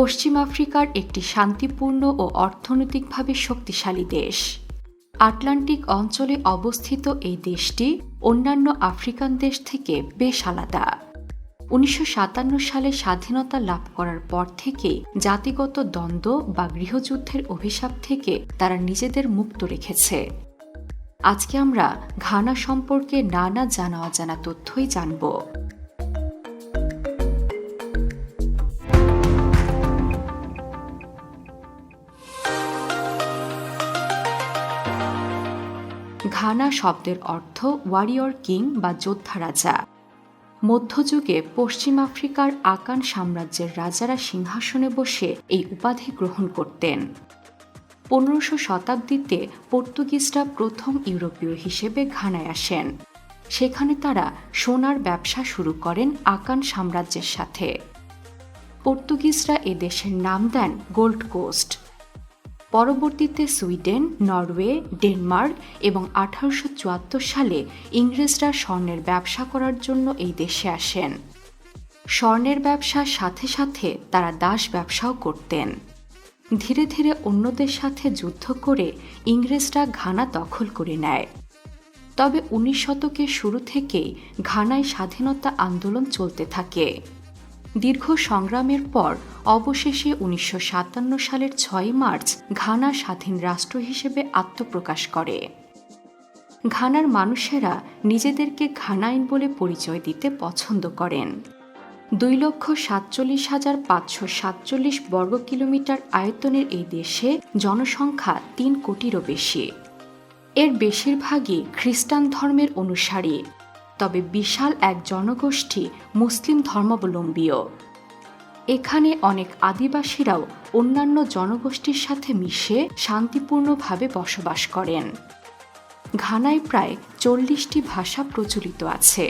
পশ্চিম আফ্রিকার একটি শান্তিপূর্ণ ও অর্থনৈতিকভাবে শক্তিশালী দেশ। আটলান্টিক অঞ্চলে অবস্থিত এই দেশটি অন্যান্য আফ্রিকান দেশ থেকে বেশ আলাদা। উনিশশো সাতান্ন সালে স্বাধীনতা লাভ করার পর থেকে জাতিগত দ্বন্দ্ব বা গৃহযুদ্ধের অভিশাপ থেকে তারা নিজেদের মুক্ত রেখেছে। আজকে আমরা ঘানা সম্পর্কে নানা জানা অজানা তথ্যই জানব। ঘানা শব্দের অর্থ ওয়ারিয়র কিং বা যোদ্ধা রাজা। মধ্যযুগে পশ্চিম আফ্রিকার আকান সাম্রাজ্যের রাজারা সিংহাসনে বসে এই উপাধি গ্রহণ করতেন। পনেরোশো শতাব্দীতে পর্তুগিজরা প্রথম ইউরোপীয় হিসেবে ঘানায় আসেন। সেখানে তারা সোনার ব্যবসা শুরু করেন আকান সাম্রাজ্যের সাথে। পর্তুগিজরা এ দেশের নাম দেন গোল্ড কোস্ট। পরবর্তীতে সুইডেন, নরওয়ে, ডেনমার্ক এবং আঠারোশো চুয়াত্তর সালে ইংরেজরা স্বর্ণের ব্যবসা করার জন্য এই দেশে আসেন। স্বর্ণের ব্যবসার সাথে সাথে তারা দাস ব্যবসাও করতেন। ধীরে ধীরে অন্যদের সাথে যুদ্ধ করে ইংরেজরা ঘানা দখল করে নেয়। তবে উনিশ শতকের শুরু থেকেই ঘানায় স্বাধীনতা আন্দোলন চলতে থাকে। দীর্ঘ সংগ্রামের পর অবশেষে উনিশশো সাতান্ন সালের ছয় মার্চ ঘানা স্বাধীন রাষ্ট্র হিসেবে আত্মপ্রকাশ করে। ঘানার মানুষেরা নিজেদেরকে ঘানাইন বলে পরিচয় দিতে পছন্দ করেন। দুই লক্ষ সাতচল্লিশ হাজার পাঁচশো সাতচল্লিশ বর্গ কিলোমিটার আয়তনের এই দেশে জনসংখ্যা তিন কোটিরও বেশি। এর বেশিরভাগই খ্রিস্টান ধর্মের অনুসারী। তবে বিশাল এক জনগোষ্ঠী মুসলিম ধর্মাবলম্বীও। এখানে অনেক আদিবাসীরাও অন্যান্য জনগোষ্ঠীর সাথে মিশে শান্তিপূর্ণভাবে বসবাস করেন। ঘানায় প্রায় চল্লিশটি ভাষা প্রচলিত আছে,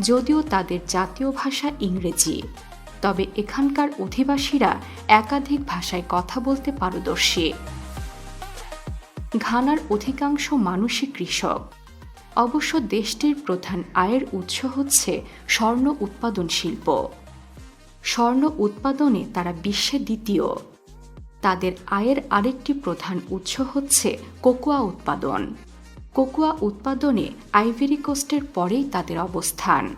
যদিও তাদের জাতীয় ভাষা ইংরেজি। তবে এখানকার অধিবাসীরা একাধিক ভাষায় কথা বলতে পারদর্শী। ঘানার অধিকাংশ মানুষই কৃষক। অবশ্য দেশটির প্রধান আয়ের উৎস হচ্ছে স্বর্ণ উৎপাদন শিল্প। স্বর্ণ উৎপাদনে তারা বিশ্বে দ্বিতীয়। তাদের আয়ের আরেকটি প্রধান উৎস হচ্ছে কোকোয়া উৎপাদন। কোকোয়া উৎপাদনে আইভেরি কোস্টের পরেই তাদের অবস্থান।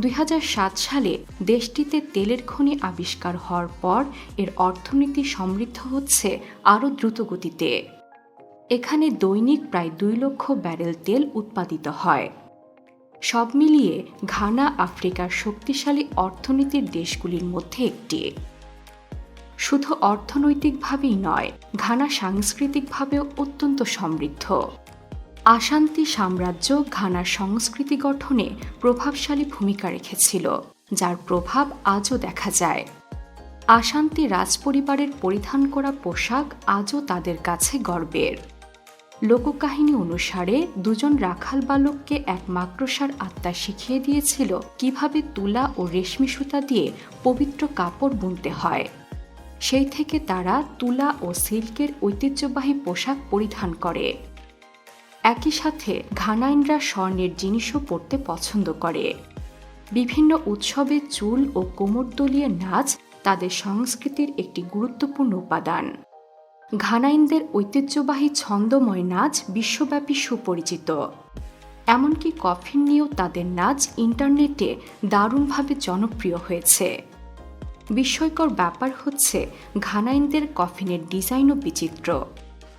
দুই হাজার সাত সালে দেশটিতে তেলের খনি আবিষ্কার হওয়ার পর এর অর্থনীতি সমৃদ্ধ হচ্ছে আরও দ্রুতগতিতে। এখানে দৈনিক প্রায় দুই লক্ষ ব্যারেল তেল উৎপাদিত হয়। সব মিলিয়ে ঘানা আফ্রিকার শক্তিশালী অর্থনীতির দেশগুলির মধ্যে একটি। শুধু অর্থনৈতিকভাবেই নয়, ঘানা সাংস্কৃতিকভাবেও অত্যন্ত সমৃদ্ধ। আশান্তি সাম্রাজ্য ঘানার সংস্কৃতি গঠনে প্রভাবশালী ভূমিকা রেখেছিল, যার প্রভাব আজও দেখা যায়। আশান্তি রাজপরিবারের পরিধান করা পোশাক আজও তাদের কাছে গর্বের। লোককাহিনী অনুসারে দুজন রাখাল বালককে এক মাকড়সার আত্মা শিখিয়ে দিয়েছিল কীভাবে তুলা ও রেশমি সুতা দিয়ে পবিত্র কাপড় বুনতে হয়। সেই থেকে তারা তুলা ও সিল্কের ঐতিহ্যবাহী পোশাক পরিধান করে। একই সাথে ঘানাইনরা স্বর্ণের জিনিসও পরতে পছন্দ করে। বিভিন্ন উৎসবে চুল ও কোমরদলীয় নাচ তাদের সংস্কৃতির একটি গুরুত্বপূর্ণ উপাদান। ঘানাইনদের ঐতিহ্যবাহী ছন্দময় নাচ বিশ্বব্যাপী সুপরিচিত। এমনকি কফিন নিয়েও তাদের নাচ ইন্টারনেটে দারুণভাবে জনপ্রিয় হয়েছে। বিস্ময়কর ব্যাপার হচ্ছে, ঘানাইনদের কফিনের ডিজাইনও বিচিত্র।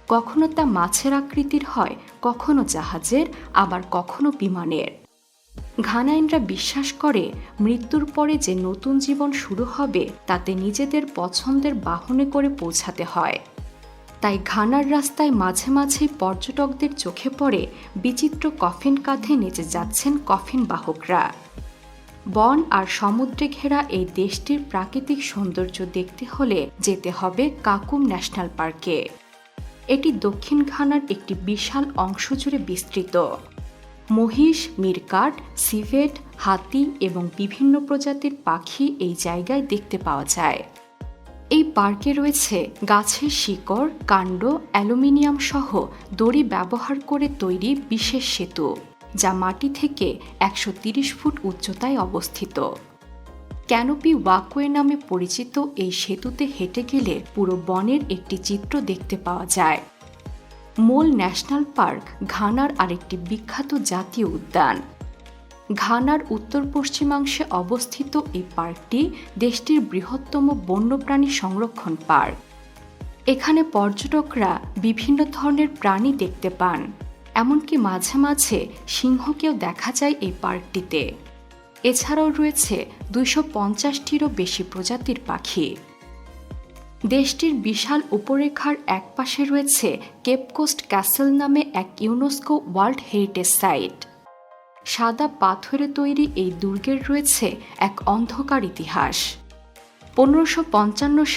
কখনো তা মাছের আকৃতির হয়, কখনো জাহাজের, আবার কখনো বিমানের। ঘানাইনরা বিশ্বাস করে মৃত্যুর পরে যে নতুন জীবন শুরু হবে, তাতে নিজেদের পছন্দের বাহনে করে পৌঁছাতে হয়। তাই ঘানার রাস্তায় মাঝে মাঝেই পর্যটকদের চোখে পড়ে বিচিত্র কফিন কাঁধে নেচে যাচ্ছেন কফিন বাহকরা। বন আর সমুদ্রে ঘেরা এই দেশটির প্রাকৃতিক সৌন্দর্য দেখতে হলে যেতে হবে কাকুম ন্যাশনাল পার্কে। এটি দক্ষিণ ঘানার একটি বিশাল অংশ জুড়ে বিস্তৃত। মহিষ, মিরকাট, সিভেট, হাতি এবং বিভিন্ন প্রজাতির পাখি এই জায়গায় দেখতে পাওয়া যায়। এই পার্কে রয়েছে গাছের শিকড়, কাণ্ড, অ্যালুমিনিয়াম সহ দড়ি ব্যবহার করে তৈরি বিশেষ সেতু, যা মাটি থেকে একশো ফুট উচ্চতায় অবস্থিত। ক্যানোপি ওয়াকওয়ে নামে পরিচিত এই সেতুতে হেঁটে গেলে পুরো বনের একটি চিত্র দেখতে পাওয়া যায়। মোল ন্যাশনাল পার্ক ঘানার আরেকটি বিখ্যাত জাতীয় উদ্যান। ঘানার উত্তর পশ্চিমাংশে অবস্থিত এই পার্কটি দেশটির বৃহত্তম বন্যপ্রাণী সংরক্ষণ পার্ক। এখানে পর্যটকরা বিভিন্ন ধরনের প্রাণী দেখতে পান, এমনকি মাঝে মাঝে সিংহকেও দেখা যায় এই পার্কটিতে। এছাড়াও রয়েছে দুইশো পঞ্চাশটিরও বেশি প্রজাতির পাখি। দেশটির বিশাল উপরেখার একপাশে রয়েছে কেপকোস্ট ক্যাসেল নামে এক ইউনেস্কো ওয়ার্ল্ড হেরিটেজ সাইট। সাদা পাথরে তৈরি এই দুর্গের রয়েছে এক অন্ধকার ইতিহাস। পনেরোশো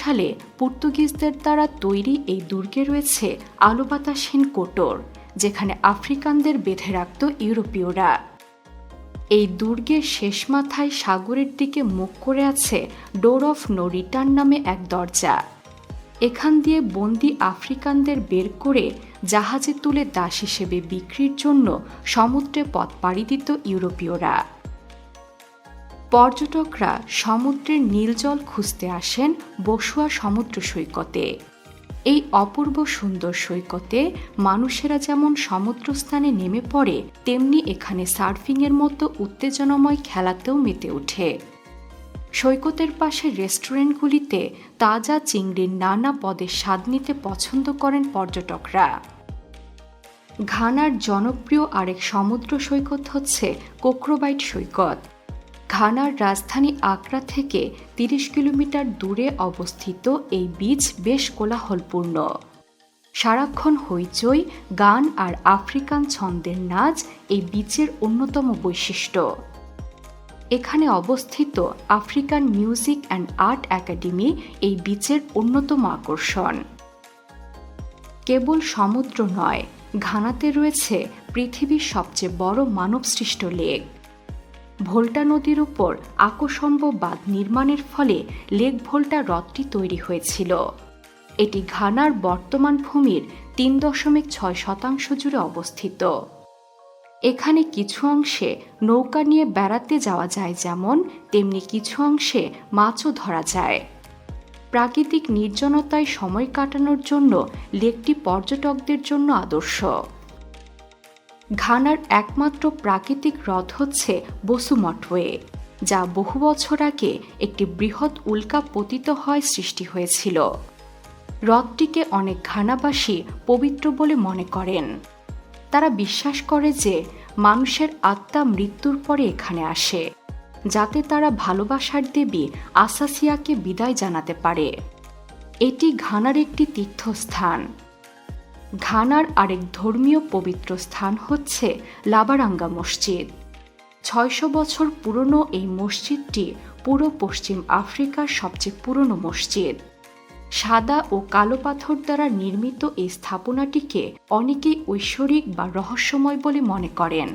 সালে পর্তুগিজদের দ্বারা তৈরি এই দুর্গে রয়েছে আলো বাতাসহীন কোটর, যেখানে আফ্রিকানদের বেঁধে রাখত ইউরোপীয়রা। এই দুর্গের শেষ মাথায় সাগরের দিকে মুখ করে আছে ডোর অফ নো রিটার্ন নামে এক দরজা। এখান দিয়ে বন্দি আফ্রিকানদের বের করে জাহাজে তুলে দাস হিসেবে বিক্রির জন্য সমুদ্রে পথ পাড়ি দিত ইউরোপীয়রা। পর্যটকরা সমুদ্রের নীল জল খুঁজতে আসেন বসুয়া সমুদ্র সৈকতে। এই অপূর্ব সুন্দর সৈকতে মানুষেরা যেমন সমুদ্রস্থানে নেমে পড়ে, তেমনি এখানে সার্ফিংয়ের মতো উত্তেজনাময় খেলাতেও মেতে ওঠে। সৈকতের পাশে রেস্টুরেন্টগুলিতে তাজা চিংড়ির নানা পদের স্বাদ নিতে পছন্দ করেন পর্যটকরা। ঘানার জনপ্রিয় আরেক সমুদ্র সৈকত হচ্ছে কোক্রোবাইট সৈকত। ঘানার রাজধানী আকরা থেকে তিরিশ কিলোমিটার দূরে অবস্থিত এই বীচ বেশ কোলাহলপূর্ণ। সারাক্ষণ হইচই, গান আর আফ্রিকান ছন্দের নাচ এই বীচের অন্যতম বৈশিষ্ট্য। এখানে অবস্থিত African music and art academy এই বিচের অন্যতম আকর্ষণ। কেবল সমুদ্র নয়, ঘানাতে রয়েছে পৃথিবীর সবচেয়ে বড় মানবসৃষ্ট লেক। ভোল্টা নদীর উপর আকসম্ব বাঁধ নির্মাণের ফলে লেক ভোল্টা হ্রদটি তৈরি হয়েছিল। এটি ঘানার বর্তমান ভূমির তিন দশমিক ছয় শতাংশ জুড়ে অবস্থিত। এখানে কিছু অংশে নৌকা নিয়ে বেড়াতে যাওয়া যায় যেমন তেমনি কিছু অংশে মাছও ধরা যায়। প্রাকৃতিক নির্জনতায় সময় কাটানোর জন্য লেকটি পর্যটকদের জন্য আদর্শ। ঘানার একমাত্র প্রাকৃতিক হ্রদ হচ্ছে বসুমটওয়ে যা বহু বছর আগে একটি বৃহৎ উল্কা পতিত হয় সৃষ্টি হয়েছিল। হ্রদটিকে অনেক ঘানাবাসী পবিত্র বলে মনে করেন। তারা বিশ্বাস করে যে মানুষের আত্মা মৃত্যুর পরে এখানে আসে, যাতে তারা ভালোবাসার দেবী আসাসিয়াকে বিদায় জানাতে পারে। এটি ঘানার একটি তীর্থস্থান। ঘানার আরেক ধর্মীয় পবিত্র স্থান হচ্ছে লাবারাঙ্গা মসজিদ। ছয়শো বছর পুরনো এই মসজিদটি পুরো পশ্চিম আফ্রিকার সবচেয়ে পুরনো মসজিদ। সাদা ও কালো পাথর দ্বারা নির্মিত এই স্থাপনাটিকে অনেকেই ঐশ্বরিক বা রহস্যময় বলে মনে করেন।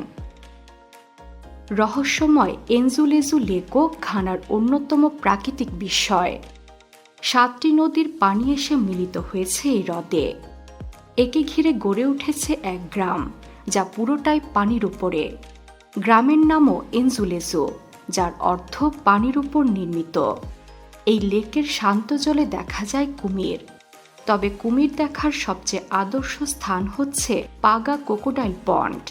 রহস্যময় এনজুলেজু লেকও ঘানার অন্যতম প্রাকৃতিক বিস্ময়। সাতটি নদীর পানি এসে মিলিত হয়েছে এই হ্রদে। একে ঘিরে গড়ে উঠেছে এক গ্রাম, যা পুরোটাই পানির উপরে। গ্রামের নামও এনজুলেজো, যার অর্থ পানির উপর নির্মিত। এই লেকের শান্ত জলে দেখা যায় কুমির। তবে কুমির দেখার সবচেয়ে আদর্শ স্থান হচ্ছে পাগা কোকোডাইল পন্ড।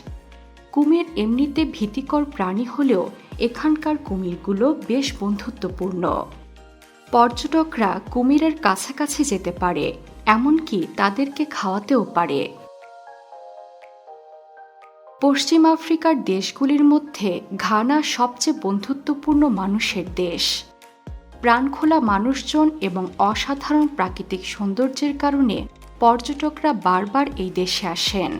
কুমির এমনিতে ভীতিকর প্রাণী হলেও এখানকার কুমিরগুলো বেশ বন্ধুত্বপূর্ণ। পর্যটকরা কুমিরের কাছাকাছি যেতে পারে, এমনকি তাদেরকে খাওয়াতেও পারে। পশ্চিম আফ্রিকার দেশগুলির মধ্যে ঘানা সবচেয়ে বন্ধুত্বপূর্ণ মানুষের দেশ। প্রাণখোলা মানুষজন এবং অসাধারণ প্রাকৃতিক সৌন্দর্যের কারণে পর্যটকরা বারবার এই দেশে আসেন।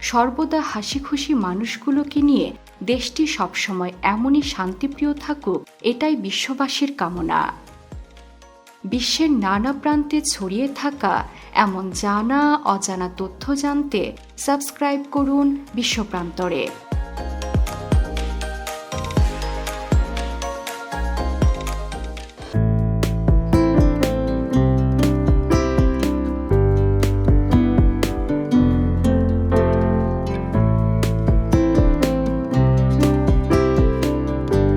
সর্বদা হাসি খুশি মানুষগুলোকে নিয়ে দেশটি সবসময় এমনই শান্তিপ্রিয় থাকুক, এটাই বিশ্ববাসীর কামনা। বিশ্বের নানা প্রান্তে ছড়িয়ে থাকা এমন জানা, অজানা তথ্য জানতে সাবস্ক্রাইব করুন বিশ্বপ্রান্তরে।